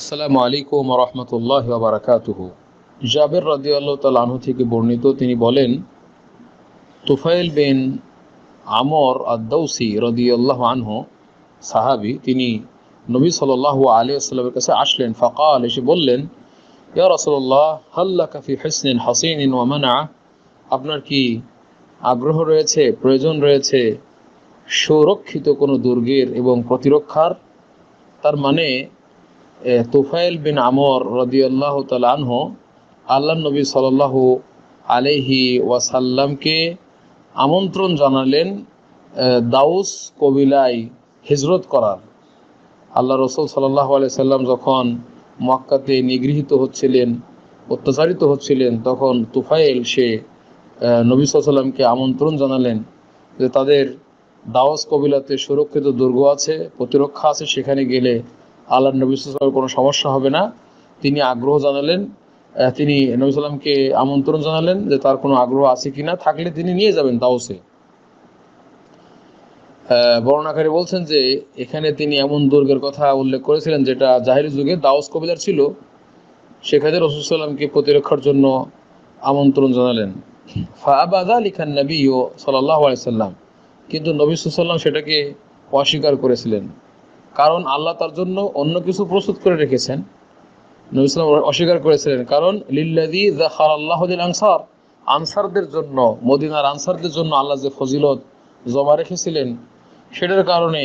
আসসালামু আলাইকুম রহমতুল্লাহ বারাকাতুহ। জাবের রাদিয়াল্লাহ তাল আনহু থেকে বর্ণিত তিনি বলেন, তুফাইল বিন আমর আদৌসি রদিয়াল্লাহ আনহু, সাহাবি, তিনি নবী সাল্লাহ আলী আসসালামের কাছে আসলেন, ফকাল, এসে বললেন, ইয়া রসল্লাহ হাল্লা কাফি হসনিন হাসিন ওয়ামানা আপনার কি আগ্রহ রয়েছে, প্রয়োজন রয়েছে সুরক্ষিত কোনো দুর্গের এবং প্রতিরক্ষার? তার মানে তুফাইল বিন আমর রদিয়াল্লাহ তালানহ আল্লাহ নবী সাল্লাহ আলহি ওয়াসাল্লামকে আমন্ত্রণ জানালেন দাউস কবিলায় হিজরত করার। আল্লাহ রসুল সাল্লাহ সাল্লাম যখন মক্কাতে নিগৃহীত হচ্ছিলেন, অত্যাচারিত হচ্ছিলেন, তখন তুফাইল সে নবী সাল্লামকে আমন্ত্রণ জানালেন যে তাদের দাওয়াস কবিলাতে সুরক্ষিত দুর্গ আছে, প্রতিরক্ষা আছে, সেখানে গেলে আল্লাহ নবী সাল্লামের কোনো সমস্যা হবে না। তিনি আগ্রহ জানালেন তিনি নবী সাল্লামকে আমন্ত্রণ জানালেন যে তার কোনো আগ্রহ আছে কিনা থাকলে তিনি নিয়ে যাবেন আহ, বর্ণাকারী বলছেন যে এখানে তিনি এমন দুর্গের কথা উল্লেখ করেছিলেন যেটা জাহিরি যুগে দাওস কবিলার ছিল। সেখানে সাল্লামকে প্রতিরক্ষার জন্য আমন্ত্রণ জানালেন। ফাবাদা লিখান নবী ও সাল্লাহ সাল্লাম কিন্তু নবী সাল্লাম সেটাকে অস্বীকার করেছিলেন। কারণ আল্লাহ তার জন্য অন্য কিছু প্রস্তুত করে রেখেছেন। নবী সাল্লাম অস্বীকার করেছিলেন, কারণ লিল্লাদি আল্লাহদিল আনসার, আনসারদের জন্য, মদিনার আনসারদের জন্য আল্লাহ যে ফজিলত জমা রেখেছিলেন, সেটার কারণে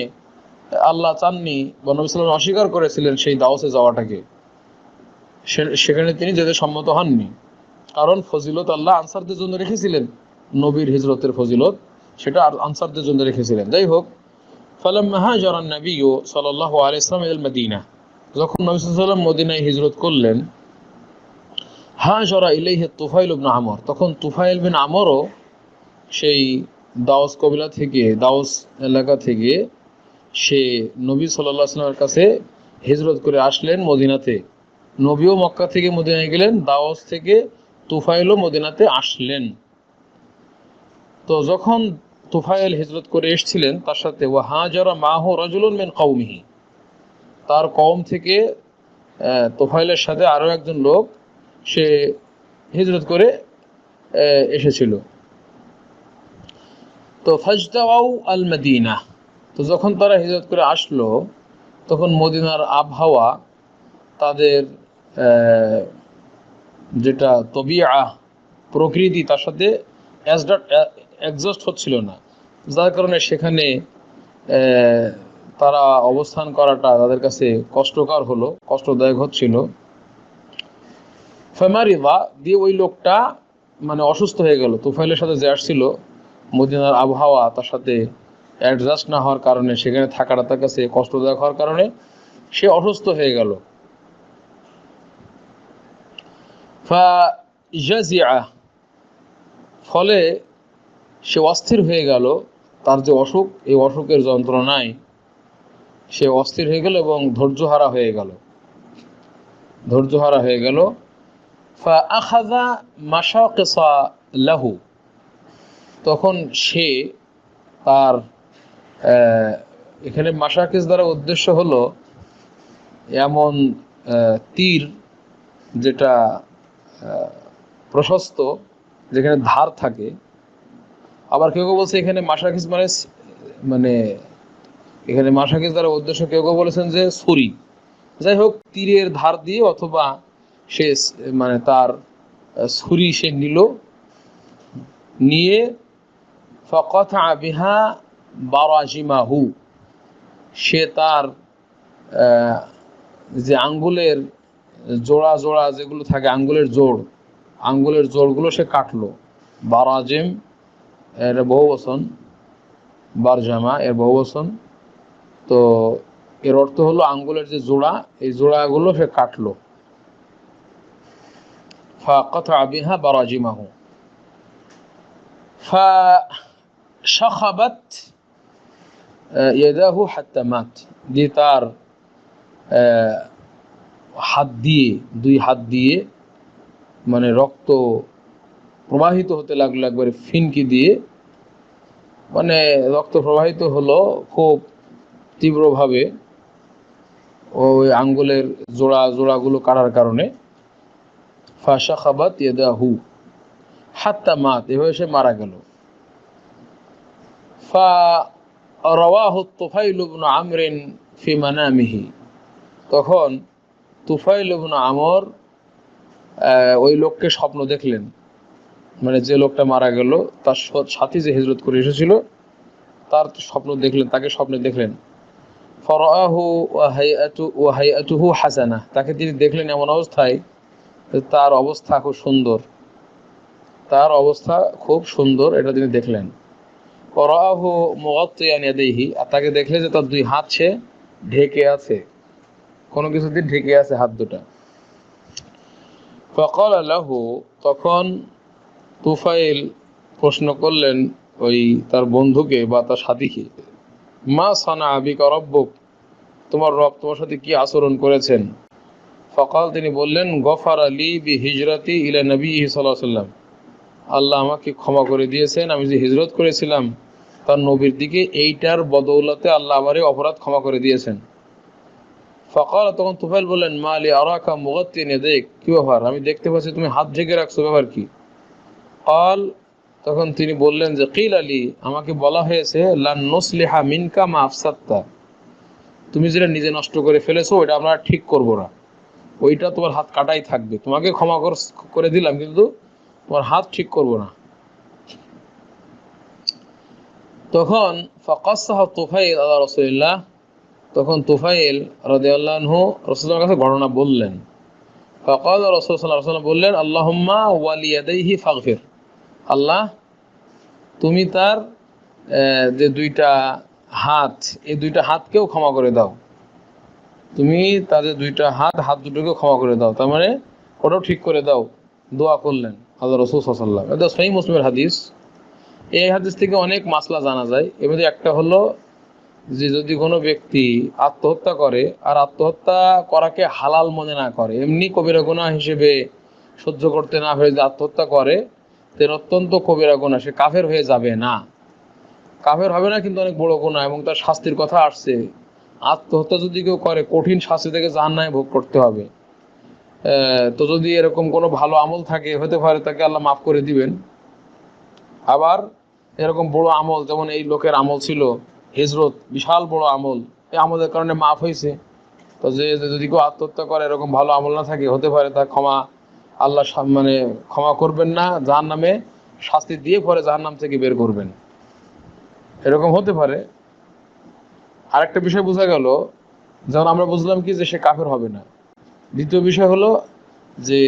আল্লাহ চাননি বা নবী অস্বীকার করেছিলেন সেই দাওসে যাওয়াটাকে। সেখানে তিনি যেতে সম্মত হননি। কারণ ফজিলত আল্লাহ আনসারদের জন্য রেখেছিলেন, নবীর হিজরতের ফজিলত, সেটা আনসারদের জন্য রেখেছিলেন। যাই হোক ফালাম্মা হাজারান নবী সাল্লাল্লাহু আলাইহি ইসলাম ইল মদিনা যখন নবী ওয়াসাল্লাম মদিনায় হিজরত করলেন, হাজারা ইলাইহি তুফাইল ইবনে আমর। তখন তুফাইল বিন আমরও সেই দাওস কবিলা থেকে, দাওস এলাকা থেকে সে নবী সাল্লাল্লাহু আলাইহি ওয়াসাল্লামের কাছে হিজরত করে আসলেন মদিনাতে। নবীও মক্কা থেকে মদিনায় গেলেন, দাওস থেকে তুফাইলও মদিনাতে আসলেন। তো যখন তুফাইল হিজরত করে এসেছিলেন, তার সাথে ও হাজারা মাহ রাজুলুন মিন কওমিহি। তার কম থেকে তুফাইলের সাথে আরও একজন লোক, সে হিজরত করে এসেছিল। তো ফাজদাও আল মদিনা তো যখন তারা হিজরত করে আসলো, তখন মদিনার আবহাওয়া, তাদের যেটা তবিয়া প্রকৃতি, তার সাথে অ্যাডজাস্ট হচ্ছিল না। যার কারণে সেখানে তারা অবস্থান করাটা তাদের কাছে কষ্টকর হলো, কষ্টদায়ক হচ্ছিল। ফেমারিদা দিয়ে ওই লোকটা মানে অসুস্থ হয়ে গেল। তুফাইলের সাথে যে আসছিল, মদিনার আবহাওয়া তার সাথে অ্যাডজাস্ট না হওয়ার কারণে, সেখানে থাকাটা তার কাছে কষ্টদায়ক হওয়ার কারণে সে অসুস্থ হয়ে গেল। ফলে সে অস্থির হয়ে গেল। তার যে অসুখ, এই অসুখের যন্ত্রণায় সে অস্থির হয়ে গেল এবং ধৈর্যহারা হয়ে গেল। ধৈর্যহারা হয়ে গেল। লাহু। তখন সে তার এখানে মাশাকিস দ্বারা উদ্দেশ্য হলো এমন তীর যেটা প্রশস্ত, যেখানে ধার থাকে। আবার কেউ কেউ বলছে এখানে মাসাকিস মানে মানে এখানে মাসাকিস দ্বারা উদ্দেশ্য কেউ কেউ বলেছেন যে ছুরি। যাই হোক তীরের ধার দিয়ে অথবা সে মানে তার ছুরি সে নিল, নিয়ে ফকথ বিহা বারাজিমাহু। সে তার যে আঙ্গুলের জোড়া জোড়া যেগুলো থাকে, আঙ্গুলের জোড়, আঙ্গুলের জোড়গুলো সে কাটলো। বারাজিম এর বহু বসন বারজামা এর বহু বসন তো এর অর্থ হলো আঙ্গুলের যে জোড়া, এই জোড়াগুলো সে কাটলো। ফা কথা ফা দিয়ে তার হাত দিয়ে, দুই হাত দিয়ে মানে রক্ত প্রবাহিত হতে লাগল একবারে ফিনকি দিয়ে। মানে রক্ত প্রবাহিত হলো খুব তীব্রভাবে ওই আঙ্গুলের জোড়া জোড়াগুলো কাটার কারণে। ফাশা খাবাত ইয়াদাহু, হাত্তা মাত, এভাবে সে মারা গেল। ফা রওয়াহু তুফাইল আমরিন ফি তখন আমর ওই লোককে স্বপ্ন দেখলেন। মানে যে লোকটা মারা গেল, তার সাথী যে হিজরত করে এসেছিল, তার স্বপ্ন দেখলেন, তাকে স্বপ্নে দেখলেন। হাসানা তাকে তিনি দেখলেন এমন অবস্থায় তার অবস্থা খুব সুন্দর। তার অবস্থা খুব সুন্দর, এটা তিনি দেখলেন। আর তাকে দেখলে যে তার দুই হাত সে ঢেকে আছে। কোনো কিছু দিয়ে ঢেকে আছে হাত দুটা। তখন তুফাইল প্রশ্ন করলেন ওই তার বন্ধুকে বা তার সাথীকে, মা সানা আবিকা রব্বুক, তোমার রব তোমার সাথে কি আচরণ করেছেন? ফকাল তিনি বললেন, গফার আলী বি হিজরতি ইলা নবী সাল্লাম আল্লাহ আমাকে ক্ষমা করে দিয়েছেন, আমি যে হিজরত করেছিলাম, তার নবীর দিকে এইটার বদৌলতে আল্লাহ আমারে অপরাধ ক্ষমা করে দিয়েছেন। ফকাল তখন তুফাইল বললেন, মা আলী আরাকা মুগত্তি দেখ কি ব্যাপার? আমি দেখতে পাচ্ছি তুমি হাত ঢেকে রাখছো, ব্যাপার কি? কল তখন তিনি বললেন যে কিল আলী আমাকে বলা হয়েছে নসলিহা মিনকা মা আফসাত্তা তুমি যেটা নিজে নষ্ট করে ফেলেছো, ওইটা আমরা ঠিক করব না। ওইটা তোমার হাত কাটাই থাকবে। তোমাকে ক্ষমা কর- দিলাম, কিন্তু তোমার হাত ঠিক করব না। তখন তুফাইল আল্লাহ রসুলিল্লাহ, তখন তুফাইল রাদিয়াল্লাহু রসুলের কাছে ঘটনা বললেন। ফকাল রসুল সাল্লাহ সাল্লাম বললেন, আল্লাহুম্মা ওয়ালিয়াদাইহি ফাগফির। আল্লাহ, তুমি তার যে দুইটা হাত, এই দুইটা হাতকেও ক্ষমা করে দাও। তুমি তাদের দুইটা হাত হাত দুটোকেও ক্ষমা করে দাও। তার মানে ওটাও ঠিক করে দাও। দোয়া করলেন আল্লাহ রসুল সাল্লাম এটা সহি মুসলিমের হাদিস। এই হাদিস থেকে অনেক মাসলা জানা যায়। এর মধ্যে একটা হলো যে, যদি কোনো ব্যক্তি আত্মহত্যা করে, আর আত্মহত্যা করাকে হালাল মনে না করে, এমনি কবিরা গুণা হিসেবে সহ্য করতে না হয়ে যে আত্মহত্যা করে তেন অত্যন্ত কবিরা গুণা সে কাফের হয়ে যাবে না। কাফের হবে না কিন্তু অনেক বড় গুণা এবং তার শাস্তির কথা আসছে। আত্মহত্যা যদি কেউ করে, কঠিন শাস্তি থেকে জাহান্নামে ভোগ করতে হবে। তো যদি এরকম কোনো ভালো আমল থাকে, হতে পারে তাকে আল্লাহ মাফ করে দিবেন। আবার এরকম বড় আমল, যেমন এই লোকের আমল ছিল, হিজরত, বিশাল বড় আমল। এই আমলের কারণে মাফ হয়েছে। তো যে যদি কেউ আত্মহত্যা করে, এরকম ভালো আমল না থাকে, হতে পারে তা ক্ষমা আল্লাহ মানে ক্ষমা করবেন না যার নামে শাস্তি দিয়ে পরে যার নাম থেকে বের করবেন। এরকম হতে পারে। আরেকটা বিষয় বোঝা গেল, যেমন আমরা বুঝলাম কি যে সে কাফের হবে না। দ্বিতীয় বিষয় হলো যে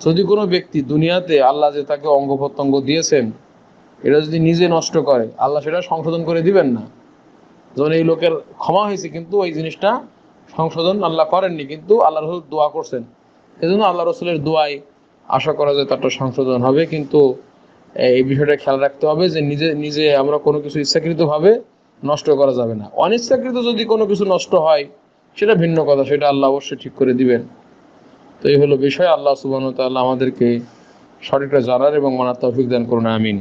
যদি কোনো ব্যক্তি দুনিয়াতে আল্লাহ যে তাকে অঙ্গ প্রত্যঙ্গ দিয়েছেন, এটা যদি নিজে নষ্ট করে, আল্লাহ সেটা সংশোধন করে দিবেন না। যেমন এই লোকের ক্ষমা হয়েছে, কিন্তু ওই জিনিসটা সংশোধন আল্লাহ করেননি, কিন্তু আল্লাহ দোয়া করছেন। এজন্য আল্লাহ রসুলের দোয়ায় আশা করা যায় তারটা সংশোধন হবে, কিন্তু এই বিষয়টা খেয়াল রাখতে হবে যে নিজে নিজে আমরা কোনো কিছু ইচ্ছাকৃতভাবে নষ্ট করা যাবে না। অনিচ্ছাকৃত যদি কোনো কিছু নষ্ট হয়, সেটা ভিন্ন কথা, সেটা আল্লাহ অবশ্যই ঠিক করে দিবেন। তো এই হলো বিষয়। আল্লাহ সুবাহ আমাদেরকে সঠিকটা জানার এবং মানার তৌফিক দান করুন। আমিন।